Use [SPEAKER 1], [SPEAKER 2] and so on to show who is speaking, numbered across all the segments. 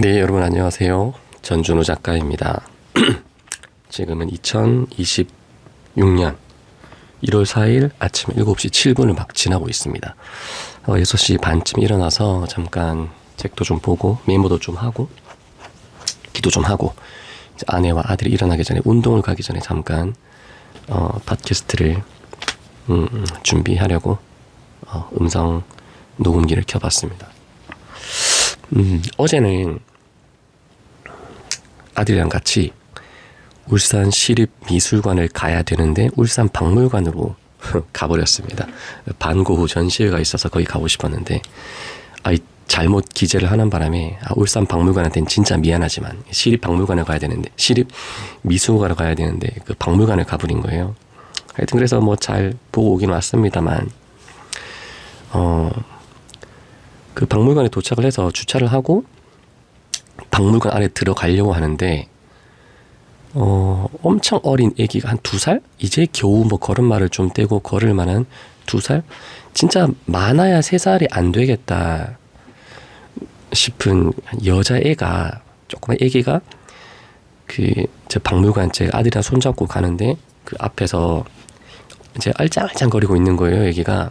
[SPEAKER 1] 네, 여러분 안녕하세요. 전준호 작가입니다. 지금은 2026년 1월 4일 아침 7시 7분을 막 지나고 있습니다. 어, 6시 반쯤 일어나서 잠깐 책도 좀 보고 메모도 좀 하고 기도 좀 하고 아내와 아들이 일어나기 전에 운동을 가기 전에 잠깐 어, 팟캐스트를 음, 음, 준비하려고 어, 음성 녹음기를 켜봤습니다. 음, 어제는 아들이랑 같이 울산 시립미술관을 가야 되는데 울산 박물관으로 가버렸습니다. 반고흐 전시회가 있어서 거기 가고 싶었는데 아이 잘못 기재를 하는 바람에 아, 울산 박물관한테는 진짜 미안하지만 시립 박물관을 가야 되는데 시립 미술관을 가야 되는데 그 박물관을 가버린 거예요. 하여튼 그래서 뭐 잘 보고 오긴 왔습니다만 어. 그 박물관에 도착을 해서 주차를 하고 박물관 안에 들어가려고 하는데 어 엄청 어린 아기가 한 두 살? 이제 겨우 뭐 걸음마를 좀 떼고 걸을 만한 두 살? 진짜 많아야 세 살이 안 되겠다 싶은 여자 애가 조그만 애기가 그저 박물관 제 아들이랑 손잡고 가는데 그 앞에서 이제 알짱알짱거리고 있는 거예요 애기가.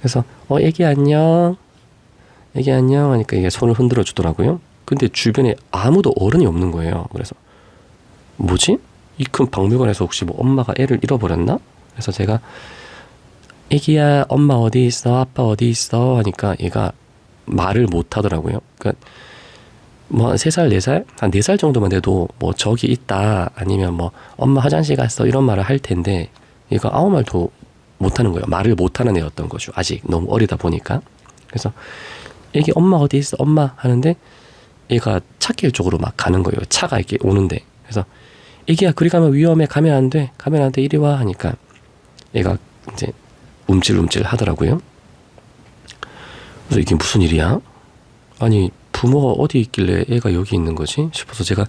[SPEAKER 1] 그래서 어 애기 안녕 애기 안녕 하니까 이게 손을 흔들어 주더라고요. 근데 주변에 아무도 어른이 없는 거예요. 그래서 뭐지? 이 큰 박물관에서 혹시 뭐 엄마가 애를 잃어버렸나? 그래서 제가 애기야 엄마 어디 있어? 아빠 어디 있어? 하니까 얘가 말을 못 하더라고요. 그러니까 뭐세 살, 네 살, 한네살 정도만 돼도 뭐 저기 있다 아니면 뭐 엄마 화장실 갔어 이런 말을 할 텐데 얘가 아무 말도 못 하는 거예요. 말을 못 하는 애였던 거죠. 아직 너무 어리다 보니까. 그래서 애기 엄마 어디 있어? 엄마 하는데 얘가 차길 쪽으로 막 가는 거예요. 차가 이렇게 오는데. 그래서 애기야 그리 가면 위험해. 가면 안 돼. 가면 안 돼. 이리 와 하니까 얘가 이제 움찔움찔 하더라고요. 그래서 이게 무슨 일이야? 아니 부모가 어디 있길래 애가 여기 있는 거지? 싶어서 제가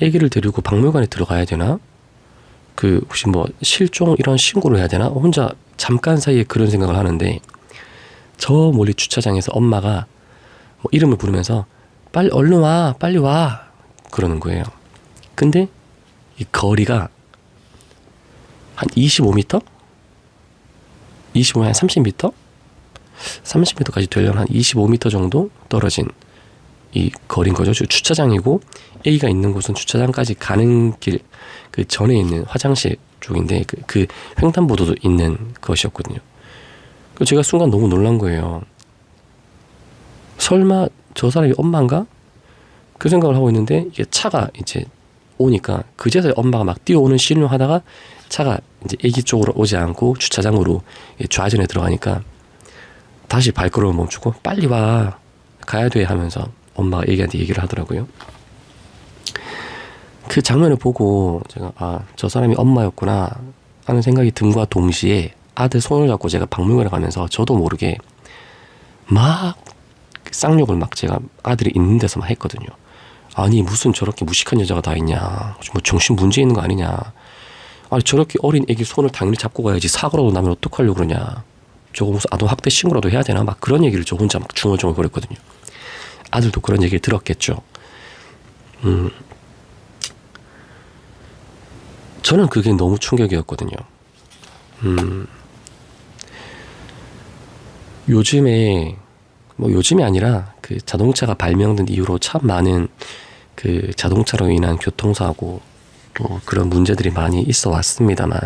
[SPEAKER 1] 애기를 데리고 박물관에 들어가야 되나? 그 혹시 뭐 실종 이런 신고를 해야 되나? 혼자 잠깐 사이에 그런 생각을 하는데 저 멀리 주차장에서 엄마가 뭐 이름을 부르면서 빨리 얼른 와 빨리 와 그러는 거예요. 근데 이 거리가 한 25m? 25, 한 30m? 30m까지 되려면 한 25m 정도 떨어진 이 거리인 거죠. 주차장이고 A가 있는 곳은 주차장까지 가는 길 그 전에 있는 화장실 쪽인데 그, 그 횡단보도도 있는 것이었거든요. 그 제가 순간 너무 놀란 거예요. 설마 저 사람이 엄마인가? 그 생각을 하고 있는데 이게 차가 이제 오니까 그제서야 엄마가 막 뛰어오는 신호 하다가 차가 이제 애기 쪽으로 오지 않고 주차장으로 좌전에 들어가니까 다시 발걸음을 멈추고 빨리 와 가야 돼 하면서 엄마가 애기한테 얘기를 하더라고요. 그 장면을 보고 제가 아 저 사람이 엄마였구나 하는 생각이 든과 동시에 아들 손을 잡고 제가 박물관에 가면서 저도 모르게 막 쌍욕을 막 제가 아들이 있는 데서 막 했거든요. 아니 무슨 저렇게 무식한 여자가 다 있냐. 뭐 정신 문제 있는 거 아니냐. 아니 저렇게 어린 애기 손을 당연히 잡고 가야지 사고라도 나면 어떡하려고 그러냐. 저거 무슨 아동 학대 신고라도 해야 되나? 막 그런 얘기를 저 혼자 막 중얼중얼 거렸거든요. 아들도 그런 얘기를 들었겠죠. 음. 저는 그게 너무 충격이었거든요. 음. 요즘에 뭐 요즘이 아니라 그 자동차가 발명된 이후로 참 많은 그 자동차로 인한 교통사고 또 그런 문제들이 많이 있어 왔습니다만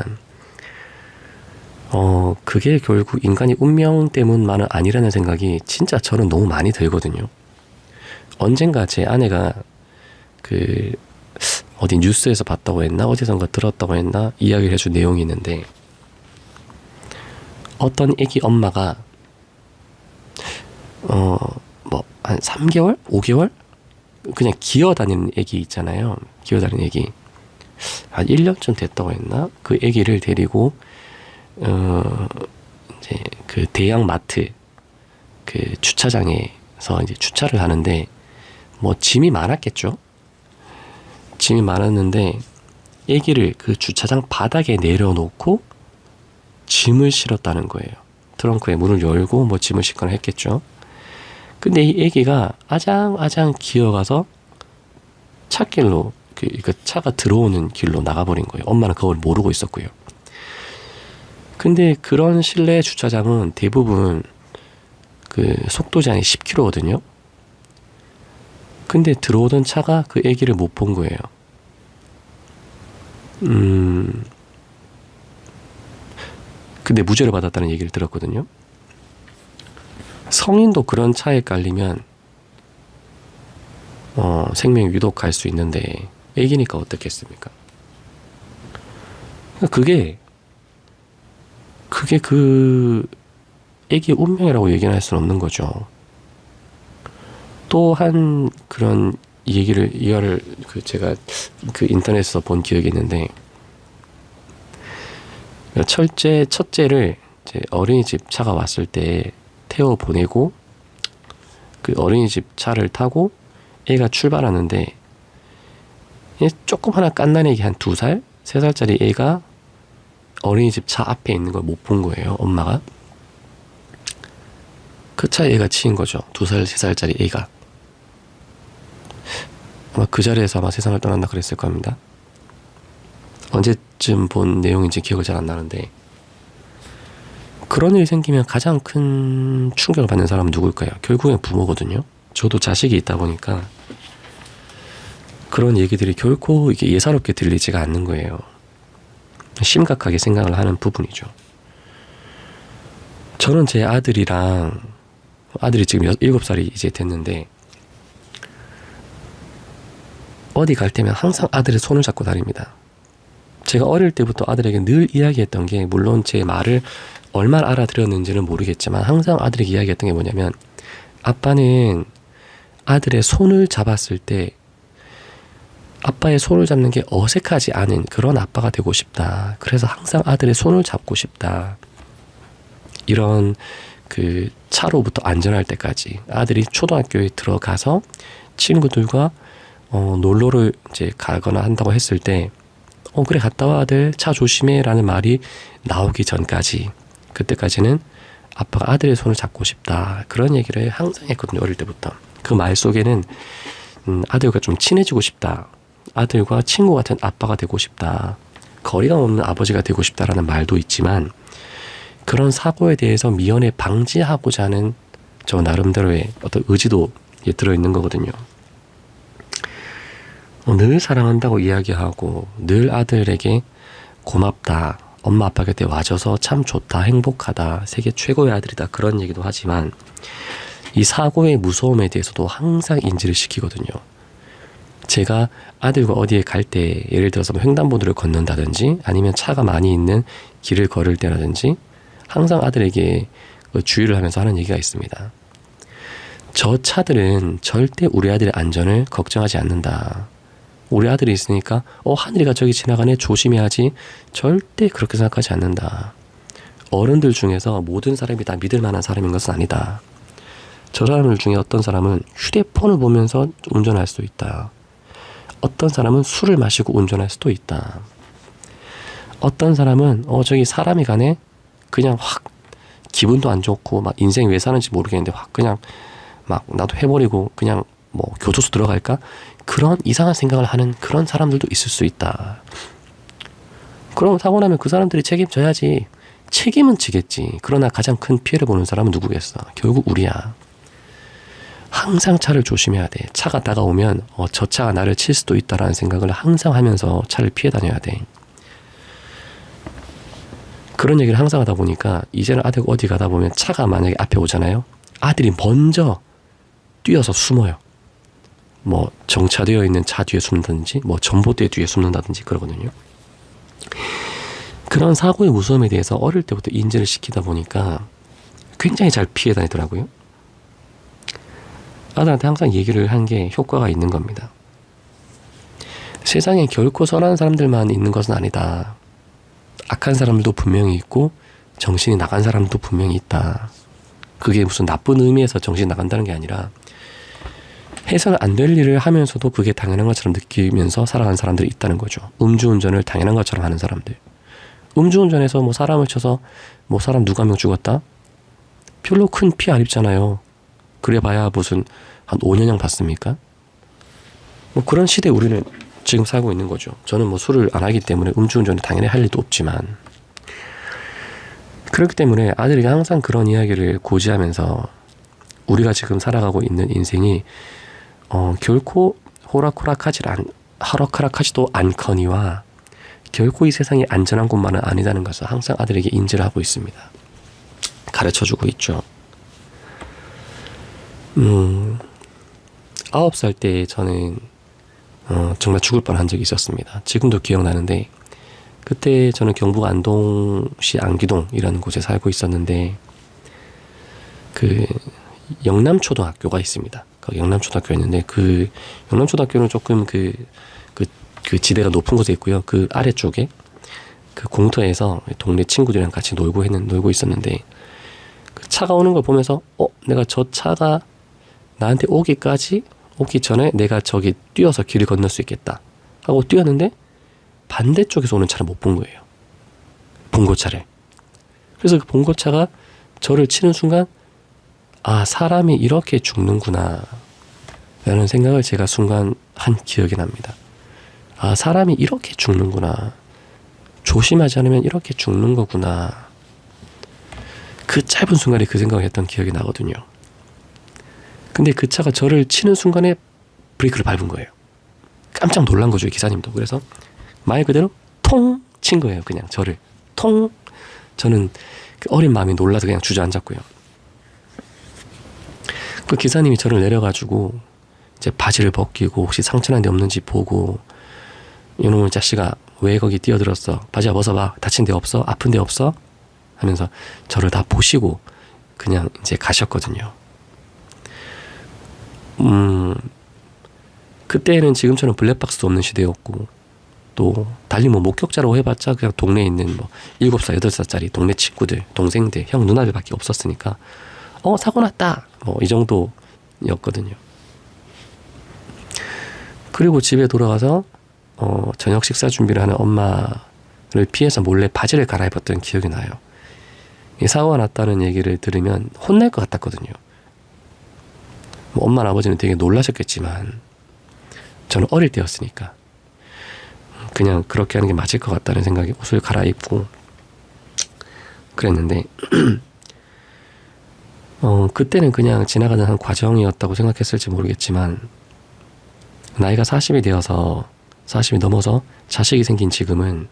[SPEAKER 1] 어 그게 결국 인간의 운명 때문만은 아니라는 생각이 진짜 저는 너무 많이 들거든요. 언젠가 제 아내가 그 어디 뉴스에서 봤다고 했나 어디선가 들었다고 했나 이야기를 해준 내용이 있는데 어떤 애기 엄마가 어 뭐 한 3개월, 5개월 그냥 기어 다니는 애기 있잖아요. 기어 다니는 애기. 한 1년쯤 됐다고 했나? 그 애기를 데리고, 어, 이제 그 대형 마트, 그 주차장에서 이제 주차를 하는데, 뭐 짐이 많았겠죠? 짐이 많았는데, 애기를 그 주차장 바닥에 내려놓고 짐을 실었다는 거예요. 트렁크에 문을 열고 뭐 짐을 싣거나 했겠죠. 근데 이 애기가 아장아장 기어가서 차길로 그, 그 차가 들어오는 길로 나가버린 거예요. 엄마는 그걸 모르고 있었고요. 근데 그런 실내 주차장은 대부분 그 속도 제한이 10km거든요. 근데 들어오던 차가 그 애기를 못 본 거예요. 음. 근데 무죄를 받았다는 얘기를 들었거든요. 성인도 그런 차에 깔리면 어, 생명이 위독할 수 있는데 애기니까 어떻겠습니까? 그러니까 그게 그게 그 애기의 운명이라고 얘기는 할 수는 없는 거죠. 또한 그런 얘기를 이거를 그 제가 그 인터넷에서 본 기억이 있는데 철째 첫째를 이제 어린이집 차가 왔을 때 태워 보내고 그 어린이집 차를 타고 애가 출발하는데 얘 조금 하나 깐난 애기 한 두 살, 세 살짜리 애가 어린이집 차 앞에 있는 걸 못 본 거예요, 엄마가. 그 차에 애가 치인 거죠. 두 살, 세 살짜리 애가. 아마 그 자리에서 아마 세상을 떠난다 그랬을 겁니다. 언제쯤 본 내용인지 기억이 잘 안 나는데 그런 일이 생기면 가장 큰 충격을 받는 사람은 누굴까요? 결국엔 부모거든요. 저도 자식이 있다 보니까 그런 얘기들이 결코 이게 예사롭게 들리지가 않는 거예요. 심각하게 생각을 하는 부분이죠. 저는 제 아들이랑 아들이 지금 여- 일곱 살이 이제 됐는데 어디 갈 때면 항상 아들의 손을 잡고 다닙니다. 제가 어릴 때부터 아들에게 늘 이야기했던 게 물론 제 말을 얼마나 알아들었는지는 모르겠지만 항상 아들에게 이야기했던 게 뭐냐면 아빠는 아들의 손을 잡았을 때 아빠의 손을 잡는 게 어색하지 않은 그런 아빠가 되고 싶다. 그래서 항상 아들의 손을 잡고 싶다. 이런 그 차로부터 안전할 때까지 아들이 초등학교에 들어가서 친구들과 어, 놀러를 이제 가거나 한다고 했을 때, 어, 그래, 갔다 와, 아들. 차 조심해. 라는 말이 나오기 전까지, 그때까지는 아빠가 아들의 손을 잡고 싶다. 그런 얘기를 항상 했거든요, 어릴 때부터. 그 말 속에는, 음, 아들과 좀 친해지고 싶다. 아들과 친구 같은 아빠가 되고 싶다. 거리가 없는 아버지가 되고 싶다라는 말도 있지만, 그런 사고에 대해서 미연에 방지하고자 하는 저 나름대로의 어떤 의지도 예, 들어있는 거거든요. 어, 늘 사랑한다고 이야기하고 늘 아들에게 고맙다. 엄마 아빠 곁에 와줘서 참 좋다. 행복하다. 세계 최고의 아들이다. 그런 얘기도 하지만 이 사고의 무서움에 대해서도 항상 인지를 시키거든요. 제가 아들과 어디에 갈 때 예를 들어서 뭐 횡단보도를 걷는다든지 아니면 차가 많이 있는 길을 걸을 때라든지 항상 아들에게 그 주의를 하면서 하는 얘기가 있습니다. 저 차들은 절대 우리 아들의 안전을 걱정하지 않는다. 우리 아들이 있으니까 어 하늘이가 저기 지나가네 조심해야지 절대 그렇게 생각하지 않는다. 어른들 중에서 모든 사람이 다 믿을 만한 사람인 것은 아니다. 저 사람들 중에 어떤 사람은 휴대폰을 보면서 운전할 수도 있다. 어떤 사람은 술을 마시고 운전할 수도 있다. 어떤 사람은 어 저기 사람이 가네 그냥 확 기분도 안 좋고 막 인생 왜 사는지 모르겠는데 확 그냥 막 나도 해버리고 그냥 뭐 교도소 들어갈까 그런 이상한 생각을 하는 그런 사람들도 있을 수 있다. 그럼 사고 나면 그 사람들이 책임져야지. 책임은 지겠지. 그러나 가장 큰 피해를 보는 사람은 누구겠어? 결국 우리야. 항상 차를 조심해야 돼. 차가 다가오면 어, 저 차가 나를 칠 수도 있다라는 생각을 항상 하면서 차를 피해 다녀야 돼. 그런 얘기를 항상 하다 보니까 이제는 아들 어디 가다 보면 차가 만약에 앞에 오잖아요. 아들이 먼저 뛰어서 숨어요. 뭐 정차되어 있는 차 뒤에 숨는다든지 뭐 전봇대 뒤에 숨는다든지 그러거든요. 그런 사고의 무서움에 대해서 어릴 때부터 인지를 시키다 보니까 굉장히 잘 피해 다니더라고요. 아들한테 항상 얘기를 한 게 효과가 있는 겁니다. 세상에 결코 선한 사람들만 있는 것은 아니다. 악한 사람들도 분명히 있고 정신이 나간 사람도 분명히 있다. 그게 무슨 나쁜 의미에서 정신이 나간다는 게 아니라 해서는 안 될 일을 하면서도 그게 당연한 것처럼 느끼면서 살아가는 사람들이 있다는 거죠. 음주운전을 당연한 것처럼 하는 사람들. 음주운전에서 뭐 사람을 쳐서 뭐 사람 누가 한명 죽었다? 별로 큰 피 안 입잖아요. 그래봐야 무슨 한 5년형 봤습니까? 뭐 그런 시대에 우리는 지금 살고 있는 거죠. 저는 뭐 술을 안 하기 때문에 음주운전을 당연히 할 일도 없지만 그렇기 때문에 아들에게 항상 그런 이야기를 고지하면서 우리가 지금 살아가고 있는 인생이 어, 결코 호락호락하지 않 하락하락하지도 않거니와 결코 이 세상이 안전한 곳만은 아니다는 것을 항상 아들에게 인지를 하고 있습니다. 가르쳐 주고 있죠. 음, 아홉 살 때 저는 어, 정말 죽을 뻔한 적이 있었습니다. 지금도 기억나는데 그때 저는 경북 안동시 안기동이라는 곳에 살고 있었는데 그 영남초등학교가 있습니다. 그 영남초등학교였는데 그 영남초등학교는 조금 그, 그, 그 지대가 높은 곳에 있고요. 그 아래쪽에 그 공터에서 동네 친구들이랑 같이 놀고 했는 놀고 있었는데 그 차가 오는 걸 보면서 어 내가 저 차가 나한테 오기까지 오기 전에 내가 저기 뛰어서 길을 건널 수 있겠다 하고 뛰었는데 반대쪽에서 오는 차를 못 본 거예요. 봉고차를. 그래서 그 봉고차가 저를 치는 순간 아 사람이 이렇게 죽는구나 라는 생각을 제가 순간 한 기억이 납니다. 아 사람이 이렇게 죽는구나 조심하지 않으면 이렇게 죽는 거구나 그 짧은 순간에 그 생각을 했던 기억이 나거든요. 근데 그 차가 저를 치는 순간에 브레이크를 밟은 거예요. 깜짝 놀란 거죠, 기사님도. 그래서 말 그대로 통 친 거예요, 그냥 저를. 통. 저는 그 어린 마음이 놀라서 그냥 주저앉았고요. 그 기사님이 저를 내려가지고 이제 바지를 벗기고 혹시 상처난 데 없는지 보고 이놈의 자식아 왜 거기 뛰어들었어? 바지야 벗어봐. 다친 데 없어? 아픈 데 없어? 하면서 저를 다 보시고 그냥 이제 가셨거든요. 음, 그때는 지금처럼 블랙박스도 없는 시대였고, 또, 달리 뭐 목격자라고 해봤자 그냥 동네에 있는 뭐, 일곱 살 여덟 살짜리 동네 친구들, 동생들, 형, 누나들밖에 없었으니까, 어, 사고 났다! 뭐, 이 정도였거든요. 그리고 집에 돌아가서, 어, 저녁 식사 준비를 하는 엄마를 피해서 몰래 바지를 갈아입었던 기억이 나요. 이 사고가 났다는 얘기를 들으면 혼날 것 같았거든요. 뭐 엄마나 아버지는 되게 놀라셨겠지만 저는 어릴 때였으니까 그냥 그렇게 하는 게 맞을 것 같다는 생각에 옷을 갈아입고 그랬는데 어 그때는 그냥 지나가는 한 과정이었다고 생각했을지 모르겠지만 나이가 40이 되어서 40이 넘어서 자식이 생긴 지금은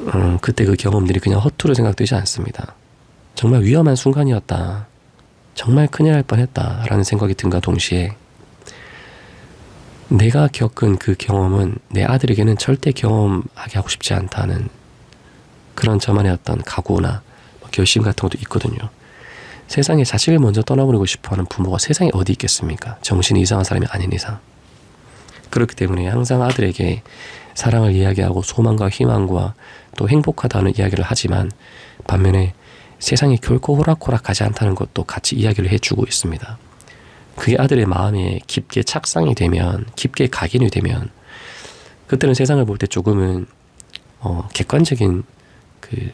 [SPEAKER 1] 음, 그때 그 경험들이 그냥 허투루 생각되지 않습니다. 정말 위험한 순간이었다. 정말 큰일 날 뻔했다 라는 생각이 든과 동시에 내가 겪은 그 경험은 내 아들에게는 절대 경험하게 하고 싶지 않다는 그런 저만의 어떤 각오나 뭐 결심 같은 것도 있거든요. 세상에 자식을 먼저 떠나보내고 싶어하는 부모가 세상에 어디 있겠습니까? 정신이 이상한 사람이 아닌 이상. 그렇기 때문에 항상 아들에게 사랑을 이야기하고 소망과 희망과 또 행복하다는 이야기를 하지만 반면에 세상이 결코 호락호락하지 않다는 것도 같이 이야기를 해주고 있습니다. 그게 아들의 마음에 깊게 착상이 되면, 깊게 각인이 되면, 그때는 세상을 볼 때 조금은 어, 객관적인 그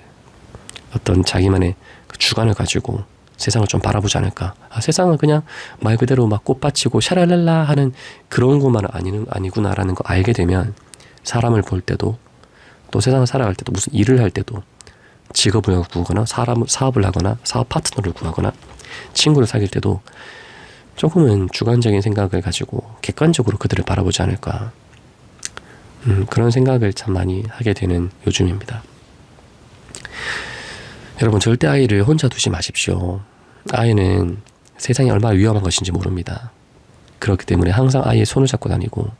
[SPEAKER 1] 어떤 자기만의 그 주관을 가지고 세상을 좀 바라보지 않을까. 아, 세상은 그냥 말 그대로 막 꽃받치고 샤랄랄라 하는 그런 것만 아니는 아니구나라는 거 알게 되면 사람을 볼 때도 또 세상을 살아갈 때도 무슨 일을 할 때도 직업을 구하거나 사람 사업을 하거나 사업 파트너를 구하거나 친구를 사귈 때도 조금은 주관적인 생각을 가지고 객관적으로 그들을 바라보지 않을까 음, 그런 생각을 참 많이 하게 되는 요즘입니다. 여러분 절대 아이를 혼자 두지 마십시오. 아이는 세상이 얼마나 위험한 것인지 모릅니다. 그렇기 때문에 항상 아이의 손을 잡고 다니고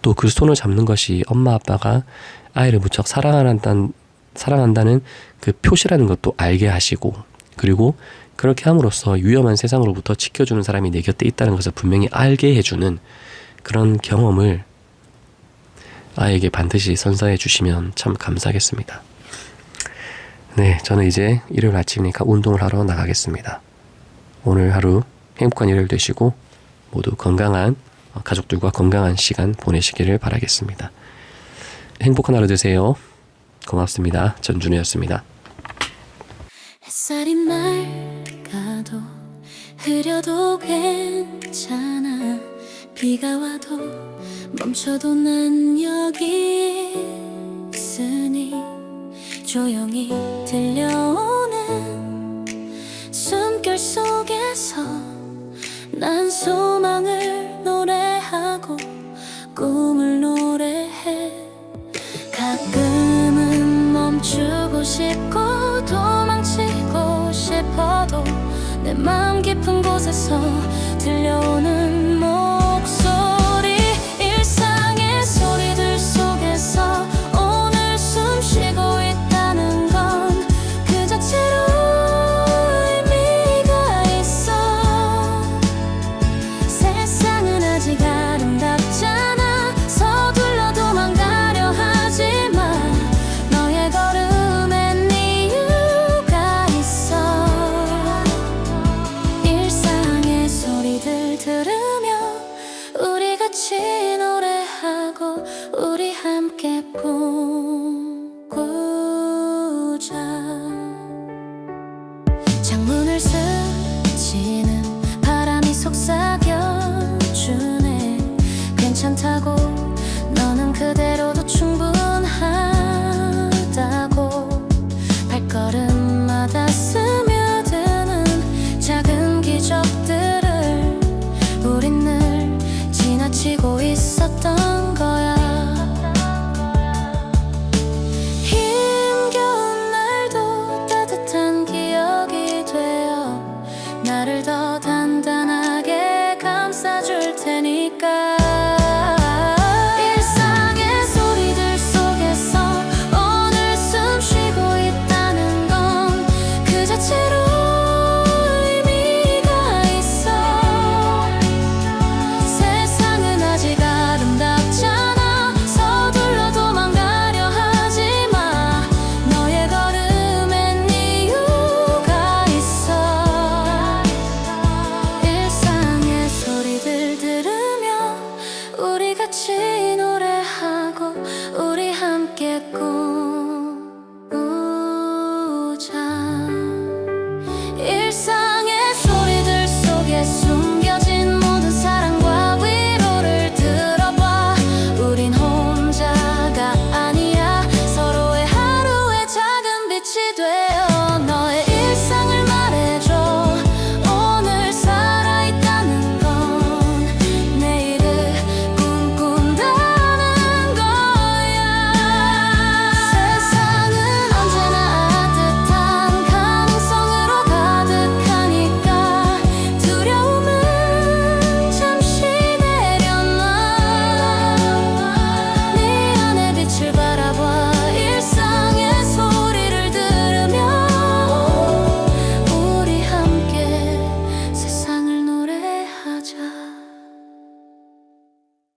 [SPEAKER 1] 또 그 손을 잡는 것이 엄마 아빠가 아이를 무척 사랑한다는 사랑한다는 그 표시라는 것도 알게 하시고 그리고 그렇게 함으로써 위험한 세상으로부터 지켜주는 사람이 내 곁에 있다는 것을 분명히 알게 해주는 그런 경험을 아이에게 반드시 선사해 주시면 참 감사하겠습니다. 네, 저는 이제 일요일 아침이니까 운동을 하러 나가겠습니다. 오늘 하루 행복한 일요일 되시고 모두 건강한 어, 가족들과 건강한 시간 보내시기를 바라겠습니다. 행복한 하루 되세요. 고맙습니다. 전준우였습니다.
[SPEAKER 2] 햇살이 맑아도 흐려도 괜찮아 비가 와도 멈춰도 난 여기 있으니 조용히 들려오는 숨결 속에서 난 소망을 노래하고 꿈을 노래해. 가끔은 멈추고 싶고 도망치고 싶어도 내 마음 깊은 곳에서 들려오는